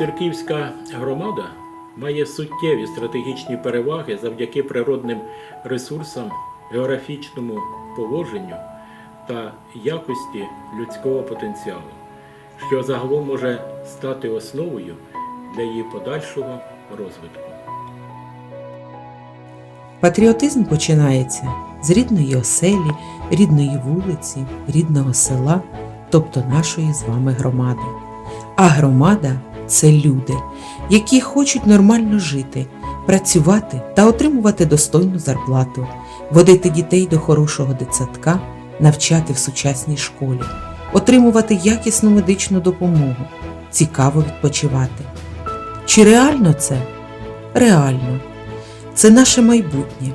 Білоцерківська громада має суттєві стратегічні переваги завдяки природним ресурсам, географічному положенню та якості людського потенціалу, що загалом може стати основою для її подальшого розвитку. Патріотизм починається з рідної оселі, рідної вулиці, рідного села, тобто нашої з вами громади. А громада це люди, які хочуть нормально жити, працювати та отримувати достойну зарплату, водити дітей до хорошого дитсадка, навчати в сучасній школі, отримувати якісну медичну допомогу, цікаво відпочивати. Чи реально це? Реально. Це наше майбутнє.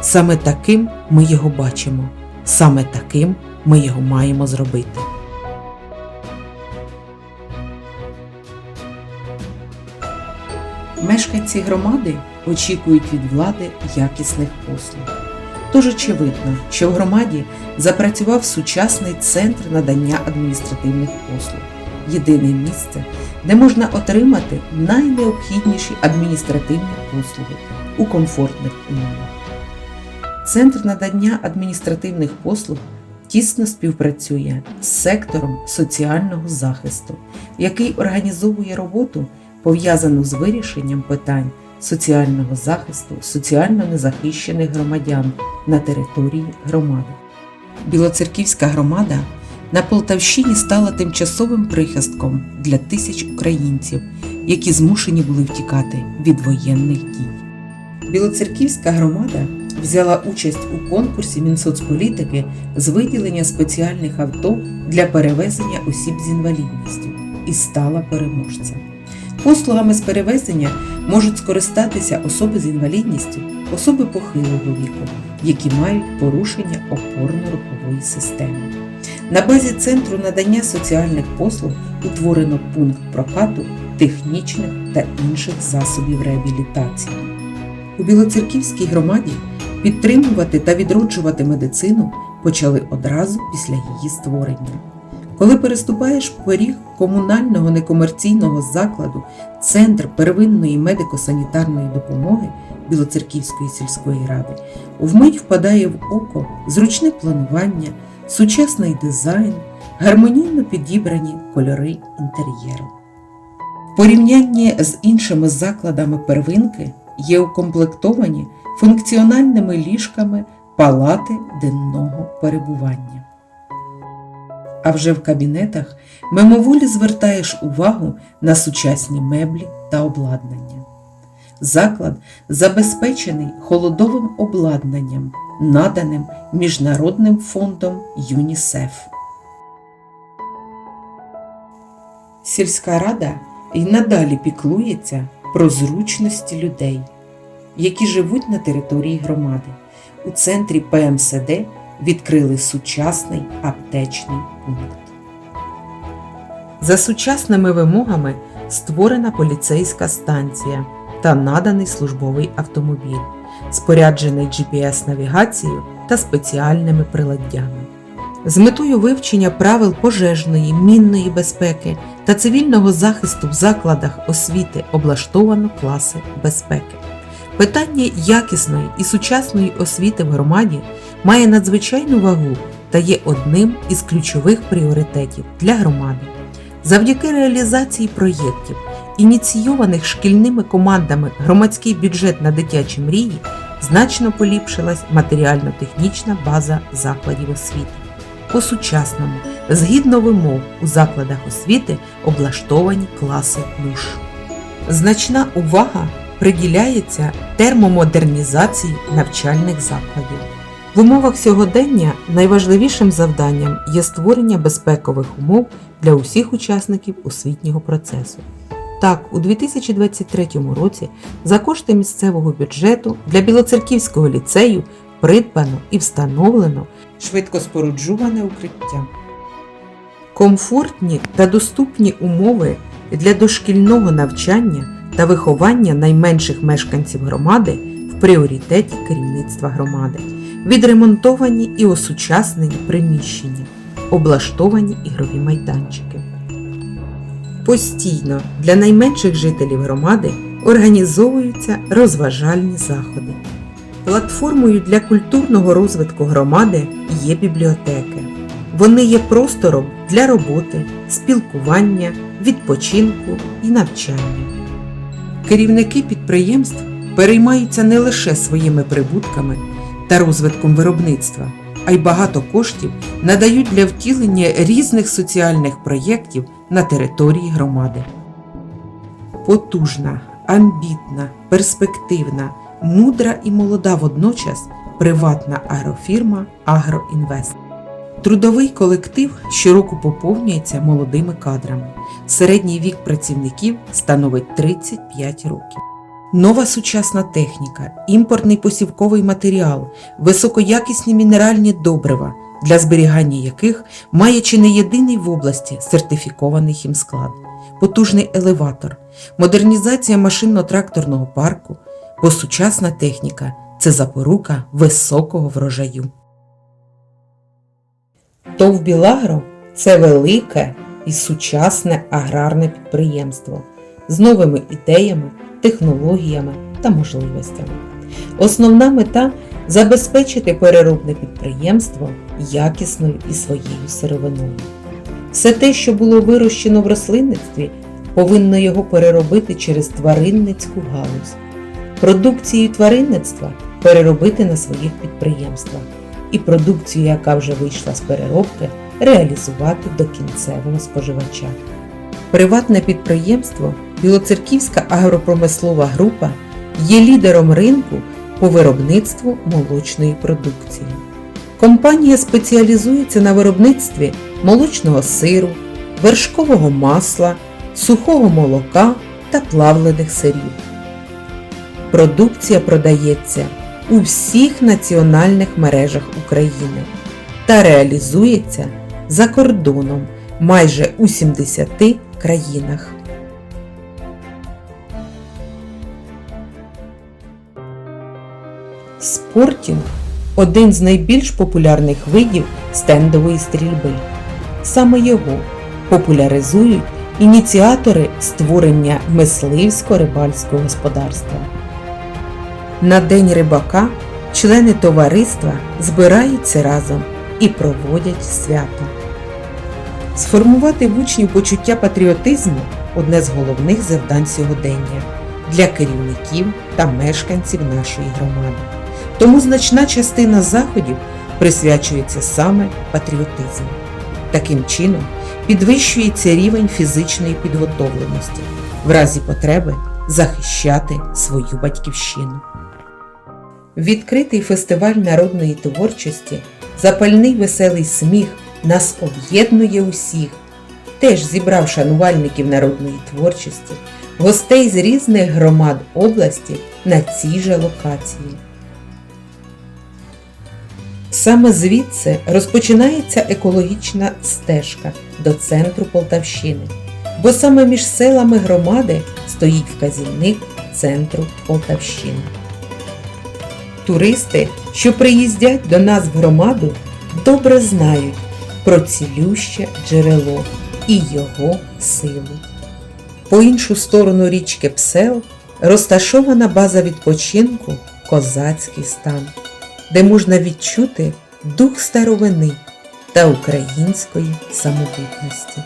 Саме таким ми його бачимо, саме таким ми його маємо зробити. Мешканці громади очікують від влади якісних послуг. Тож очевидно, що в громаді запрацював сучасний центр надання адміністративних послуг, єдине місце, де можна отримати найнеобхідніші адміністративні послуги у комфортних умовах. Центр надання адміністративних послуг тісно співпрацює з сектором соціального захисту, який організовує роботу, пов'язану з вирішенням питань соціального захисту соціально незахищених громадян на території громади. Білоцерківська громада на Полтавщині стала тимчасовим прихистком для тисяч українців, які змушені були втікати від воєнних дій. Білоцерківська громада взяла участь у конкурсі Мінсоцполітики з виділення спеціальних авто для перевезення осіб з інвалідністю і стала переможцем. Послугами з перевезення можуть скористатися особи з інвалідністю, особи похилого віку, які мають порушення опорно-рухової системи. На базі Центру надання соціальних послуг утворено пункт прокату технічних та інших засобів реабілітації. У Білоцерківській громаді підтримувати та відроджувати медицину почали одразу після її створення. Коли переступаєш поріг комунального некомерційного закладу Центр первинної медико-санітарної допомоги Білоцерківської сільської ради, вмить впадає в око зручне планування, сучасний дизайн, гармонійно підібрані кольори інтер'єру. В порівнянні з іншими закладами первинки є укомплектовані функціональними ліжками палати денного перебування. А вже в кабінетах мимоволі звертаєш увагу на сучасні меблі та обладнання. Заклад забезпечений холодовим обладнанням, наданим Міжнародним фондом ЮНІСЕФ. Сільська рада й надалі піклується про зручності людей, які живуть на території громади. У центрі ПМСД відкрили сучасний аптечний. За сучасними вимогами створена поліцейська станція та наданий службовий автомобіль, споряджений GPS-навігацією та спеціальними приладдями. З метою вивчення правил пожежної, мінної безпеки та цивільного захисту в закладах освіти облаштовано класи безпеки. Питання якісної і сучасної освіти в громаді має надзвичайну вагу та є одним із ключових пріоритетів для громади. Завдяки реалізації проєктів, ініційованих шкільними командами громадський бюджет на дитячі мрії, значно поліпшилась матеріально-технічна база закладів освіти. По-сучасному, згідно вимог у закладах освіти облаштовані класи душ. Значна увага приділяється термомодернізації навчальних закладів. В умовах сьогодення найважливішим завданням є створення безпекових умов для усіх учасників освітнього процесу. Так, у 2023 році за кошти місцевого бюджету для Білоцерківського ліцею придбано і встановлено швидкоспоруджуване укриття. Комфортні та доступні умови для дошкільного навчання та виховання найменших мешканців громади в пріоритеті керівництва громади, відремонтовані і осучаснені приміщення, облаштовані ігрові майданчики. Постійно для найменших жителів громади організовуються розважальні заходи. Платформою для культурного розвитку громади є бібліотеки. Вони є простором для роботи, спілкування, відпочинку і навчання. Керівники підприємств переймаються не лише своїми прибутками та розвитком виробництва, а й багато коштів надають для втілення різних соціальних проєктів на території громади. Потужна, амбітна, перспективна, мудра і молода водночас приватна агрофірма Агроінвест. Трудовий колектив щороку поповнюється молодими кадрами. Середній вік працівників становить 35 років. Нова сучасна техніка, імпортний посівковий матеріал, високоякісні мінеральні добрива, для зберігання яких має чи не єдиний в області сертифікований хімсклад, потужний елеватор, модернізація машинно-тракторного парку, бо сучасна техніка це запорука високого врожаю. ТОВ «Білагро» – це велике і сучасне аграрне підприємство з новими ідеями, технологіями та можливостями. Основна мета забезпечити переробне підприємство якісною і своєю сировиною. Все те, що було вирощено в рослинництві, повинно його переробити через тваринницьку галузь. Продукцію тваринництва переробити на своїх підприємствах і продукцію, яка вже вийшла з переробки, реалізувати до кінцевого споживача. Приватне підприємство Білоцерківська агропромислова група є лідером ринку по виробництву молочної продукції. Компанія спеціалізується на виробництві молочного сиру, вершкового масла, сухого молока та плавлених сирів. Продукція продається у всіх національних мережах України та реалізується за кордоном майже у 70 країнах. Спортінг один з найбільш популярних видів стендової стрільби. Саме його популяризують ініціатори створення мисливсько-рибальського господарства. На День рибака члени товариства збираються разом і проводять свято. Сформувати в учнів почуття патріотизму одне з головних завдань сьогодення для керівників та мешканців нашої громади. Тому значна частина заходів присвячується саме патріотизму. Таким чином підвищується рівень фізичної підготовленості, в разі потреби захищати свою батьківщину. Відкритий фестиваль народної творчості, запальний веселий сміх нас об'єднує усіх, теж зібрав шанувальників народної творчості, гостей з різних громад області на цій же локації. Саме звідси розпочинається екологічна стежка до центру Полтавщини, бо саме між селами громади стоїть вказівник центру Полтавщини. Туристи, що приїздять до нас в громаду, добре знають про цілюще джерело і його силу. По іншу сторону річки Псел розташована база відпочинку Козацький стан, де можна відчути дух старовини та української самобутності.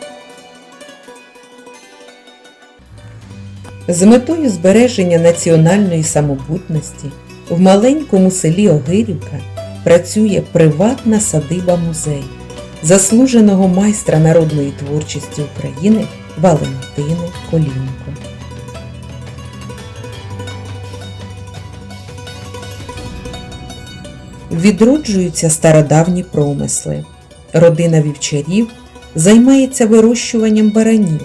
З метою збереження національної самобутності в маленькому селі Огирівка працює приватна садиба музей заслуженого майстра народної творчості України Валентини Колінко. Відроджуються стародавні промисли. Родина вівчарів займається вирощуванням баранів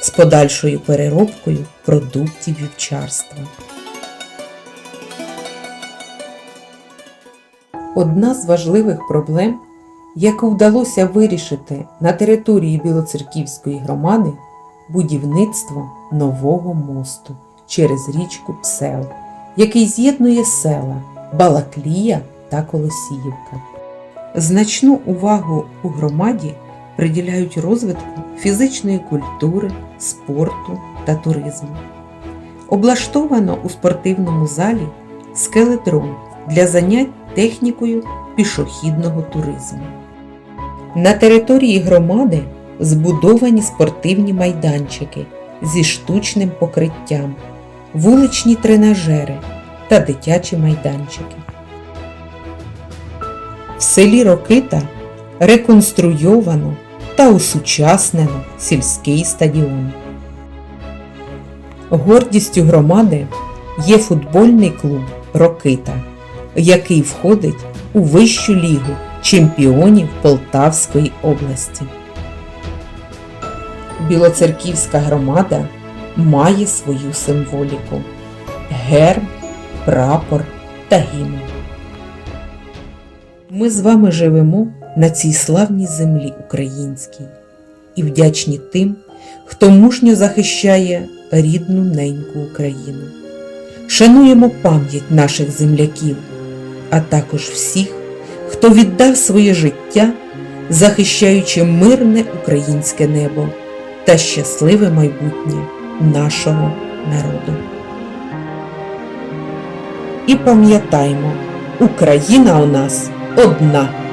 з подальшою переробкою продуктів вівчарства. Одна з важливих проблем, яку вдалося вирішити на території Білоцерківської громади, будівництво нового мосту через річку Псел, який з'єднує села Балаклія та Колосіївка. Значну увагу у громаді приділяють розвитку фізичної культури, спорту та туризму. Облаштовано у спортивному залі скеледром для занять технікою пішохідного туризму. На території громади збудовані спортивні майданчики зі штучним покриттям, вуличні тренажери та дитячі майданчики. В селі Рокита реконструйовано та усучаснено сільський стадіон. Гордістю громади є футбольний клуб Рокита, який входить у вищу лігу чемпіонів Полтавської області. Білоцерківська громада має свою символіку герб, прапор та гімн. Ми з вами живемо на цій славній землі українській і вдячні тим, хто мужньо захищає рідну неньку Україну. Шануємо пам'ять наших земляків, а також всіх, хто віддав своє життя, захищаючи мирне українське небо та щасливе майбутнє нашого народу. І пам'ятаймо, Україна у нас одна.